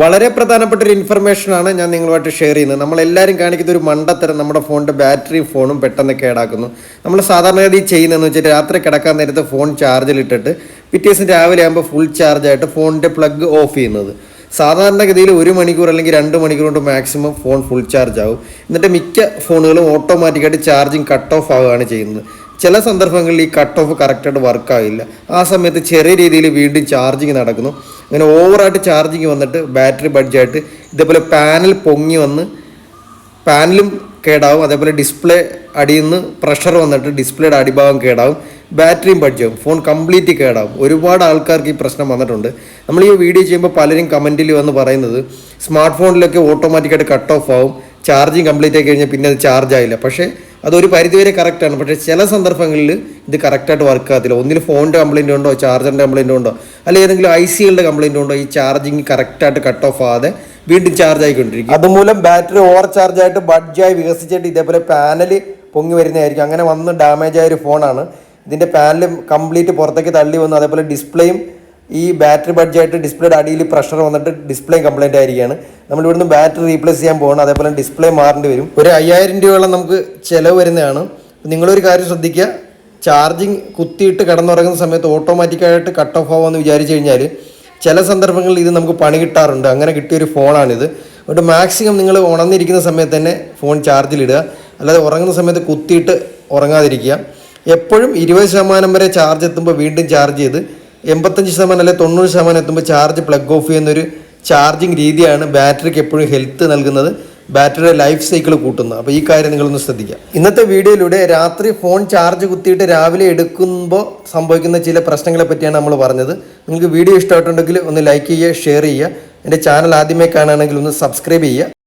വളരെ പ്രധാനപ്പെട്ട ഒരു ഇൻഫർമേഷനാണ് ഞാൻ നിങ്ങളുമായിട്ട് ഷെയർ ചെയ്യുന്നത്. നമ്മളെല്ലാവരും കാണിക്കുന്ന ഒരു മണ്ടത്തരം നമ്മുടെ ഫോണിന്റെ ബാറ്ററിയും ഫോണും പെട്ടെന്ന് കേടാക്കുന്നു. നമ്മൾ സാധാരണഗതി ചെയ്യുന്നതെന്ന് വെച്ചാൽ രാത്രി കിടക്കാൻ നേരത്ത് ഫോൺ ചാർജിലിട്ടിട്ട് പിറ്റേ ദിവസം രാവിലെ ആകുമ്പോൾ ഫുൾ ചാർജായിട്ട് ഫോണിന്റെ പ്ലഗ് ഓഫ് ചെയ്യുന്നത്. സാധാരണഗതിയിൽ ഒരു മണിക്കൂർ അല്ലെങ്കിൽ രണ്ട് മണിക്കൂർ കൊണ്ട് മാക്സിമം ഫോൺ ഫുൾ ചാർജ് ആവും. എന്നിട്ട് മിക്ക ഫോണുകളും ഓട്ടോമാറ്റിക്കായിട്ട് ചാർജിങ് കട്ട് ഓഫ് ആവുകയാണ് ചെയ്യുന്നത്. ചില സന്ദർഭങ്ങളിൽ ഈ കട്ട് ഓഫ് കറക്റ്റായിട്ട് വർക്കാവില്ല ആ സമയത്ത് ചെറിയ രീതിയിൽ വീണ്ടും ചാർജിങ് നടക്കുന്നു. അങ്ങനെ ഓവറായിട്ട് ചാർജിങ് വന്നിട്ട് ബാറ്ററി ബഡ്ജായിട്ട് ഇതേപോലെ പാനൽ പൊങ്ങി വന്ന് പാനലും കേടാവും. അതേപോലെ ഡിസ്പ്ലേ അടിയിൽ നിന്ന് പ്രഷർ വന്നിട്ട് ഡിസ്പ്ലേയുടെ അടിഭാഗം കേടാവും. ബാറ്ററിയും ബഡ്ജാവും ഫോൺ കംപ്ലീറ്റ് കേടാവും. ഒരുപാട് ആൾക്കാർക്ക് ഈ പ്രശ്നം വന്നിട്ടുണ്ട്. നമ്മൾ ഈ വീഡിയോ ചെയ്യുമ്പോൾ പലരും കമന്റിൽ വന്ന് പറയുന്നത് സ്മാർട്ട് ഫോണിലൊക്കെ ഓട്ടോമാറ്റിക്കായിട്ട് കട്ട് ഓഫ് ആവും. ചാർജിങ് കംപ്ലീറ്റ് ആയി കഴിഞ്ഞാൽ പിന്നെ അത് ചാർജ് ആയില്ല. പക്ഷേ അതൊരു പരിധിവരെ കറക്റ്റാണ് പക്ഷേ ചില സന്ദർഭങ്ങളിൽ ഇത് കറക്റ്റായിട്ട് വർക്ക് ആകത്തില്ല. ഒന്നിൽ ഫോണിന്റെ കംപ്ലൈന്റ് ഉണ്ടോ ചാർജറിന്റെ കംപ്ലൈന്റ് ഉണ്ടോ അല്ലെങ്കിൽ ഏതെങ്കിലും ഐ സികളുടെ കംപ്ലൈന്റ് ഉണ്ടോ ഈ ചാർജിങ് കറക്റ്റായിട്ട് കട്ട് ഓഫ് ആകാതെ വീണ്ടും ചാർജ് ആയിക്കൊണ്ടിരിക്കും. അതുമൂലം ബാറ്ററി ഓവർ ചാർജ് ആയിട്ട് ബഡ്ജായി വികസിച്ചിട്ട് ഇതേപോലെ പാനൽ പൊങ്ങി വരുന്നതായിരിക്കും. അങ്ങനെ വന്ന് ഡാമേജ് ആയ ഒരു ഫോണാണ് ഇതിന്റെ പാനൽ കംപ്ലീറ്റ് പുറത്തേക്ക് തള്ളി വന്നു. അതേപോലെ ഡിസ്പ്ലേയും ഈ ബാറ്ററി ബഡ്ജായിട്ട് ഡിസ്പ്ലേയുടെ അടിയിൽ പ്രഷർ വന്നിട്ട് ഡിസ്പ്ലേ കംപ്ലൈന്റ് ആയിരിക്കുകയാണ്. നമ്മൾ ഇവിടുന്ന് ബാറ്ററി റീപ്ലേസ് ചെയ്യാൻ പോകണം അതേപോലെ ഡിസ്പ്ലേ മാറേണ്ടി വരും. ഒരു അയ്യായിരം രൂപയോളം നമുക്ക് ചിലവ് വരുന്നതാണ്. നിങ്ങളൊരു കാര്യം ശ്രദ്ധിക്കുക. ചാർജിങ് കുത്തിയിട്ട് കിടന്നുറങ്ങുന്ന സമയത്ത് ഓട്ടോമാറ്റിക്കായിട്ട് കട്ട് ഓഫ് ആവുമെന്ന് വിചാരിച്ചു കഴിഞ്ഞാൽ ചില സന്ദർഭങ്ങളിൽ ഇത് നമുക്ക് പണി കിട്ടാറുണ്ട്. അങ്ങനെ കിട്ടിയൊരു ഫോണാണിത് അതുകൊണ്ട് മാക്സിമം നിങ്ങൾ ഉണർന്നിരിക്കുന്ന സമയത്ത് തന്നെ ഫോൺ ചാർജിലിടുക അല്ലാതെ ഉറങ്ങുന്ന സമയത്ത് കുത്തിയിട്ട് ഉറങ്ങാതിരിക്കുക. എപ്പോഴും ഇരുപത് ശതമാനം വരെ ചാർജ് എത്തുമ്പോൾ വീണ്ടും ചാർജ് ചെയ്ത് എൺപത്തഞ്ച് ശതമാനം അല്ലെങ്കിൽ തൊണ്ണൂറ് ശതമാനം എത്തുമ്പോൾ ചാർജ് പ്ലഗ് ഓഫ് ചെയ്യുന്നൊരു ചാർജിങ് രീതിയാണ് ബാറ്ററിക്ക് എപ്പോഴും ഹെൽത്ത് നൽകുന്നത്. ബാറ്ററിയുടെ ലൈഫ് സൈക്കിൾ കൂട്ടുന്നത്. അപ്പോൾ ഈ കാര്യം നിങ്ങളൊന്ന് ശ്രദ്ധിക്കുക. ഇന്നത്തെ വീഡിയോയിലൂടെ രാത്രി ഫോൺ ചാർജ് കുത്തിയിട്ട് രാവിലെ എടുക്കുമ്പോൾ സംഭവിക്കുന്ന ചില പ്രശ്നങ്ങളെ പറ്റിയാണ് നമ്മൾ പറഞ്ഞത്. നിങ്ങൾക്ക് വീഡിയോ ഇഷ്ടമായിട്ടുണ്ടെങ്കിൽ ഒന്ന് ലൈക്ക് ചെയ്യുക ഷെയർ ചെയ്യുക. എന്റെ ചാനൽ ആദ്യമേ കാണുകയാണെങ്കിൽ ഒന്ന് സബ്സ്ക്രൈബ് ചെയ്യുക.